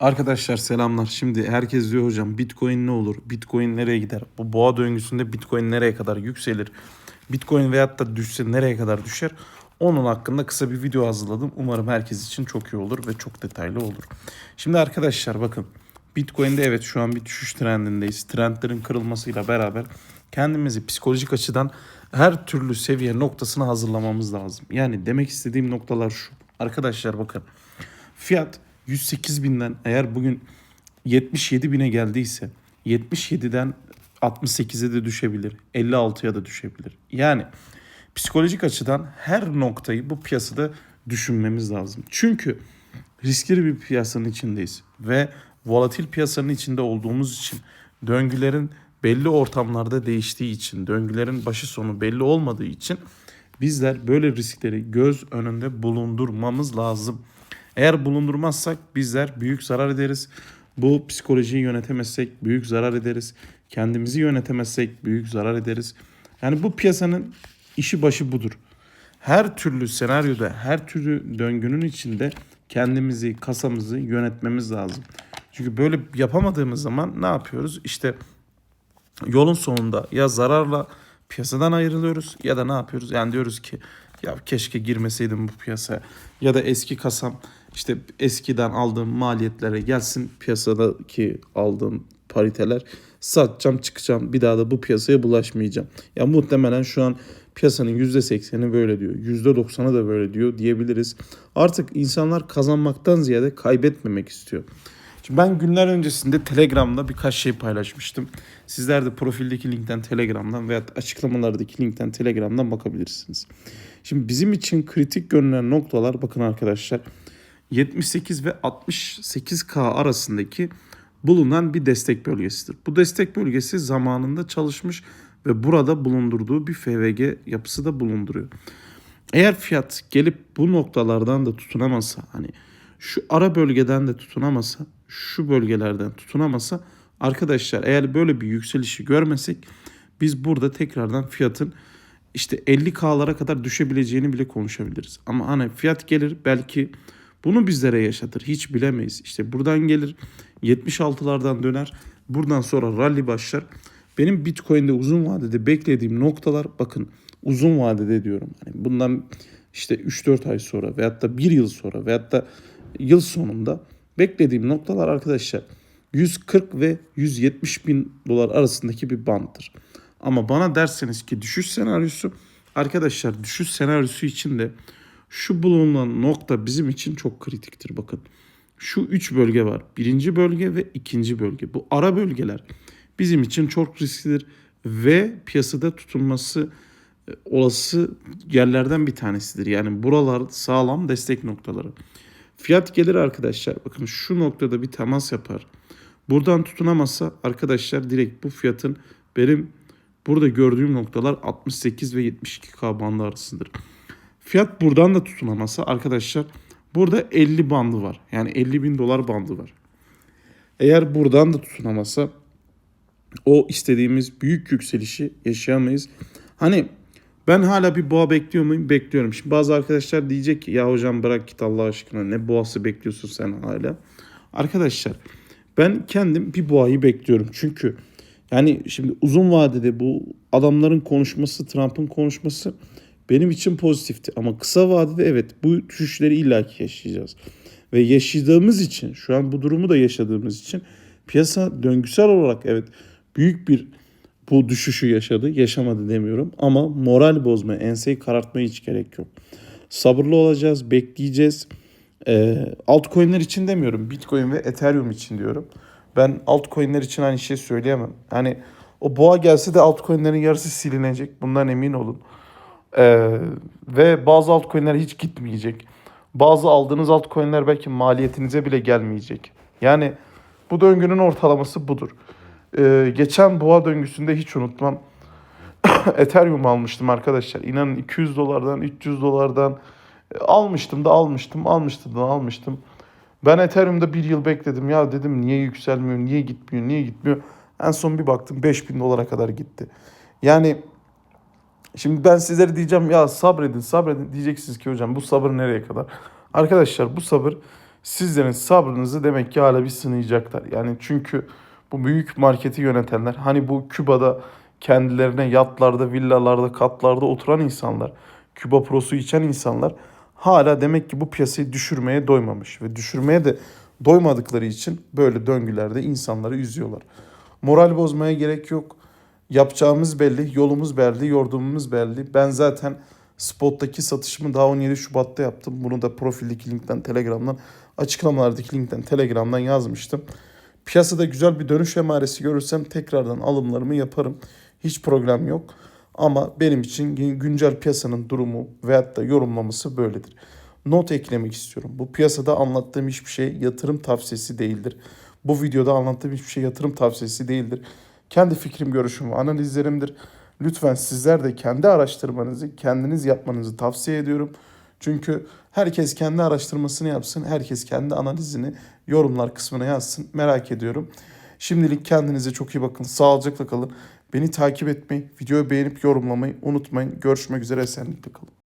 Arkadaşlar selamlar. Şimdi herkes diyor hocam Bitcoin ne olur? Bitcoin nereye gider? Bu boğa döngüsünde Bitcoin nereye kadar yükselir? Bitcoin veyahut da düşse nereye kadar düşer? Onun hakkında kısa bir video hazırladım. Umarım herkes için çok iyi olur ve çok detaylı olur. Şimdi arkadaşlar bakın. Bitcoin'de evet şu an bir düşüş trendindeyiz. Trendlerin kırılmasıyla beraber kendimizi psikolojik açıdan her türlü seviye noktasına hazırlamamız lazım. Yani demek istediğim noktalar şu. Arkadaşlar bakın. Fiyat 108 binden eğer bugün 77 bine geldiyse 77'den 68'e de düşebilir. 56'ya da düşebilir. Yani psikolojik açıdan her noktayı bu piyasada düşünmemiz lazım. Çünkü riskli bir piyasanın içindeyiz ve volatil piyasanın içinde olduğumuz için döngülerin belli ortamlarda değiştiği için, döngülerin başı sonu belli olmadığı için bizler böyle riskleri göz önünde bulundurmamız lazım. Eğer bulundurmazsak bizler büyük zarar ederiz. Bu psikolojiyi yönetemezsek büyük zarar ederiz. Kendimizi yönetemezsek büyük zarar ederiz. Yani bu piyasanın işi başı budur. Her türlü senaryoda, her türlü döngünün içinde kendimizi, kasamızı yönetmemiz lazım. Çünkü böyle yapamadığımız zaman ne yapıyoruz? İşte yolun sonunda ya zararla piyasadan ayrılıyoruz ya da ne yapıyoruz? Yani diyoruz ki ya keşke girmeseydim bu piyasaya ya da eski kasam işte eskiden aldığım maliyetlere gelsin piyasadaki aldığım pariteler satacağım çıkacağım bir daha da bu piyasaya bulaşmayacağım. Ya muhtemelen şu an piyasanın %80'i böyle diyor. %90'ı da böyle diyor diyebiliriz. Artık insanlar kazanmaktan ziyade kaybetmemek istiyor. Şimdi ben günler öncesinde Telegram'da birkaç şey paylaşmıştım. Sizler de profildeki linkten Telegram'dan veya açıklamalardaki linkten Telegram'dan bakabilirsiniz. Şimdi bizim için kritik görünen noktalar bakın arkadaşlar 78 ve 68K arasındaki bulunan bir destek bölgesidir. Bu destek bölgesi zamanında çalışmış ve burada bulundurduğu bir FVG yapısı da bulunduruyor. Eğer fiyat gelip bu noktalardan da tutunamasa hani şu ara bölgeden de tutunamasa şu bölgelerden tutunamasa arkadaşlar eğer böyle bir yükselişi görmesek biz burada tekrardan fiyatın işte 50K'lara kadar düşebileceğini bile konuşabiliriz. Ama hani fiyat gelir belki bunu bizlere yaşatır. Hiç bilemeyiz. İşte buradan gelir 76'lardan döner. Buradan sonra rally başlar. Benim Bitcoin'de uzun vadede beklediğim noktalar bakın uzun vadede diyorum. Hani bundan işte 3-4 ay sonra veyahut da 1 yıl sonra veyahut da yıl sonunda beklediğim noktalar arkadaşlar 140 ve 170 bin dolar arasındaki bir banttır. Ama bana derseniz ki düşüş senaryosu arkadaşlar düşüş senaryosu için de şu bulunan nokta bizim için çok kritiktir bakın. Şu üç bölge var. Birinci bölge ve ikinci bölge. Bu ara bölgeler bizim için çok risklidir ve piyasada tutunması e, olası yerlerden bir tanesidir. Yani buralar sağlam destek noktaları. Fiyat gelir arkadaşlar. Bakın şu noktada bir temas yapar. Buradan tutunamazsa arkadaşlar direkt bu fiyatın benim burada gördüğüm noktalar 68 ve 72K bandı arasındır. Fiyat buradan da tutunamazsa arkadaşlar burada 50 bandı var. Yani 50 bin dolar bandı var. Eğer buradan da tutunamazsa o istediğimiz büyük yükselişi yaşayamayız. Hani ben hala bir boğa bekliyor muyum? Bekliyorum. Şimdi bazı arkadaşlar diyecek ki ya hocam bırak git Allah aşkına ne boğası bekliyorsun sen hala. Arkadaşlar ben kendim bir boğayı bekliyorum. Çünkü yani şimdi uzun vadede bu adamların konuşması, Trump'ın konuşması benim için pozitifti. Ama kısa vadede evet bu düşüşleri illaki yaşayacağız. Ve yaşadığımız için şu an bu durumu da yaşadığımız için piyasa döngüsel olarak evet büyük bir bu düşüşü yaşadı. Yaşamadı demiyorum ama moral bozma, enseyi karartmaya hiç gerek yok. Sabırlı olacağız, bekleyeceğiz. Ee, altcoin'ler için demiyorum. Bitcoin ve Ethereum için diyorum. Ben altcoin'ler için aynı şey söyleyemem. Hani o boğa gelse de altcoin'lerin yarısı silinecek. Bundan emin olun. Ee, ve bazı altcoin'ler hiç gitmeyecek. Bazı aldığınız altcoin'ler belki maliyetinize bile gelmeyecek. Yani bu döngünün ortalaması budur. Ee, geçen boğa döngüsünde hiç unutmam. Ethereum almıştım arkadaşlar. İnanın 200 dolardan 300 dolardan e, almıştım da almıştım almıştım da almıştım. Ben Ethereum'da bir yıl bekledim. Ya dedim niye yükselmiyor, niye gitmiyor, niye gitmiyor. En son bir baktım 5000 dolara kadar gitti. Yani şimdi ben sizlere diyeceğim ya sabredin sabredin diyeceksiniz ki hocam bu sabır nereye kadar? Arkadaşlar bu sabır sizlerin sabrınızı demek ki hala bir sınayacaklar. Yani çünkü bu büyük marketi yönetenler hani bu Küba'da kendilerine yatlarda, villalarda, katlarda oturan insanlar, Küba prosu içen insanlar hala demek ki bu piyasayı düşürmeye doymamış ve düşürmeye de doymadıkları için böyle döngülerde insanları üzüyorlar. Moral bozmaya gerek yok. Yapacağımız belli, yolumuz belli, yordumumuz belli. Ben zaten Spot'taki satışımı daha 17 Şubat'ta yaptım. Bunu da profildeki linkten, Telegram'dan, açıklamalardaki linkten, Telegram'dan yazmıştım. Piyasada güzel bir dönüş emaresi görürsem tekrardan alımlarımı yaparım. Hiç problem yok. Ama benim için gün- güncel piyasanın durumu veyahut da yorumlaması böyledir. Not eklemek istiyorum. Bu piyasada anlattığım hiçbir şey yatırım tavsiyesi değildir. Bu videoda anlattığım hiçbir şey yatırım tavsiyesi değildir. Kendi fikrim, görüşüm ve analizlerimdir. Lütfen sizler de kendi araştırmanızı kendiniz yapmanızı tavsiye ediyorum. Çünkü herkes kendi araştırmasını yapsın, herkes kendi analizini yorumlar kısmına yazsın. Merak ediyorum. Şimdilik kendinize çok iyi bakın. Sağlıcakla kalın. Beni takip etmeyi, videoyu beğenip yorumlamayı unutmayın. Görüşmek üzere. Esenlikle kalın.